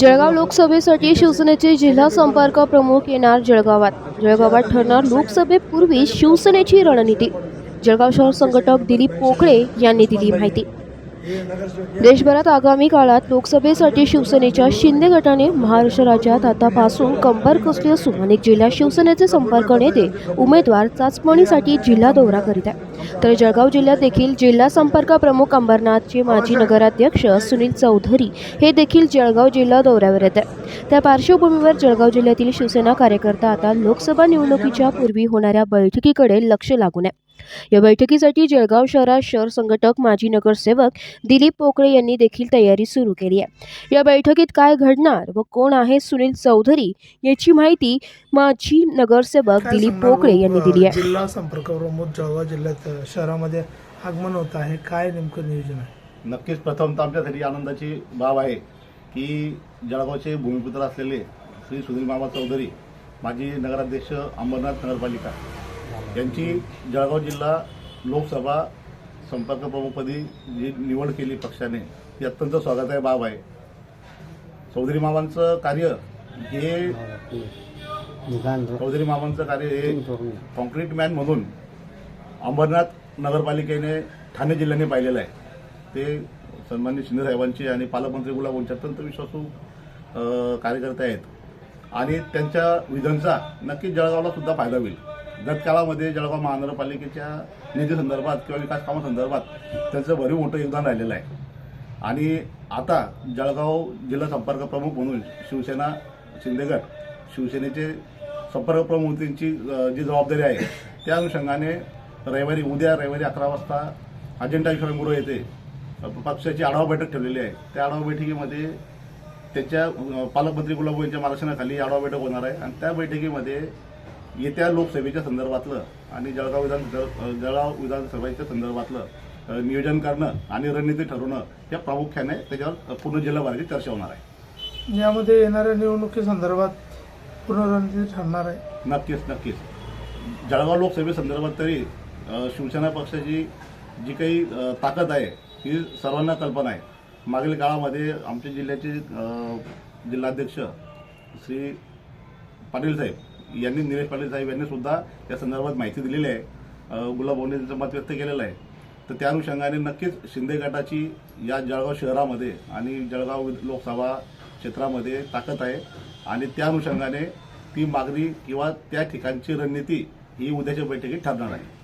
जळगाव लोकसभेसाठी शिवसेनेचे जिल्हा संपर्क प्रमुख येणार जळगावात. जळगावात ठरणार लोकसभेपूर्वी शिवसेनेची रणनीती. जळगाव शहर संघटक दिलीप पोकळे यांनी दिली माहिती. देशभरात आगामी काळात लोकसभेसाठी शिवसेनेच्या शिंदे गटाने महाराष्ट्र राज्यात आतापासून कंबर कसली असून अनेक जिल्ह्यात शिवसेनेचे संपर्क नेते उमेदवार चाचपणीसाठी जिल्हा दौरा करीत आहे तर जळगाव जिल्ह्यात देखील जिल्हा संपर्क प्रमुख अंबरनाथचे माजी नगराध्यक्ष सुनील चौधरी हे देखील जळगाव जिल्हा दौऱ्यावर येत आहे त्या पार्श्वभूमीवर जळगाव जिल्ह्यातील शिवसेना कार्यकर्ता आता लोकसभा निवडणुकीच्या पूर्वी होणाऱ्या बैठकीकडे लक्ष लागून आहे या बैठकीसाठी जळगाव शहरात शहर संघटक माजी नगरसेवक दिलीप पोकळे यांनी देखील तयारी सुरू केली आहे. या बैठकीत काय घडणार व कोण आहे सुनील चौधरी याची माहिती माजी नगरसेवक दिलीप पोकळे यांनी दिली आहे. जिल्हा संपर्क प्रमुख जळगाव जिल्ह्यात शहरामध्ये आगमन होत आहे. काय नेमकं नियोजन आहे? नक्कीच. प्रथम तर आमच्यासाठी आनंदाची बाब आहे की जळगावचे भूमिपुत्र असलेले श्री सुनील मामा चौधरी माजी नगराध्यक्ष अंबरनाथ नगरपालिका यांची जळगाव जिल्हा लोकसभा संपर्क प्रमुखपदी जी निवड केली पक्षाने ती अत्यंत स्वागताय बाब आहे. चौधरी मामांचं कार्य हे चौधरी मामांचं कार्य हे कॉन्क्रीट मॅन म्हणून अंबरनाथ नगरपालिकेने ठाणे जिल्ह्याने पाहिलेलं आहे. ते सन्मान्य शिंदेसाहेबांचे आणि पालकमंत्री गुलाब यांचे अत्यंत विश्वासू कार्यकर्ते आहेत. आणि त्यांच्या विधनचा नक्कीच जळगावला सुद्धा फायदा होईल. गतकाळामध्ये जळगाव महानगरपालिकेच्या निधी संदर्भात किंवा विकास कामासंदर्भात त्यांचं भरीव मोठं योगदान राहिलेलं आहे. आणि आता जळगाव जिल्हा संपर्क प्रमुख म्हणून शिवसेना शिंदेगड शिवसेनेचे संपर्क प्रमुख त्यांची जी जबाबदारी आहे त्या अनुषंगाने रविवारी उद्या रविवारी अकरा वाजता अजेंडा विश्रामगृह येथे पक्षाची आढावा बैठक ठेवलेली आहे. त्या आढावा बैठकीमध्ये त्याच्या पालकमंत्री गुलाब यांच्या मार्गदर्शनाखाली आढावा बैठक होणार आहे. आणि त्या बैठकीमध्ये येत्या लोकसभेच्या संदर्भातलं आणि जळगाव विधान जळ- जळगाव विधानसभेच्या संदर्भातलं नियोजन करणं आणि रणनीती ठरवणं या प्रामुख्याने त्याच्यावर पूर्ण जिल्हाभराची चर्चा होणार आहे. यामध्ये येणाऱ्या निवडणुकीसंदर्भात पुनर्रणती ठरणार आहे. नक्कीच नक्कीच. जळगाव लोकसभेसंदर्भात तरी शिवसेना पक्षाची जी काही ताकद आहे ही सर्वांना कल्पना आहे. मागील काळामध्ये आमच्या जिल्ह्याचे जिल्हाध्यक्ष श्री पाटील साहेब यांनी निलेश पाटील साहेब यांनी सुद्धा या संदर्भात माहिती दिलेली आहे. अ, गुलाब भाऊंनी त्यांचं मत व्यक्त केलेलं आहे. तर त्या अनुषंगाने नक्कीच शिंदे गटाची या जळगाव शहरामध्ये आणि जळगाव लोकसभा क्षेत्रामध्ये ताकद आहे. आणि त्या अनुषंगाने ती मागणी किंवा त्या ठिकाणची रणनीती ही उद्याच्या बैठकीत ठरणार आहे.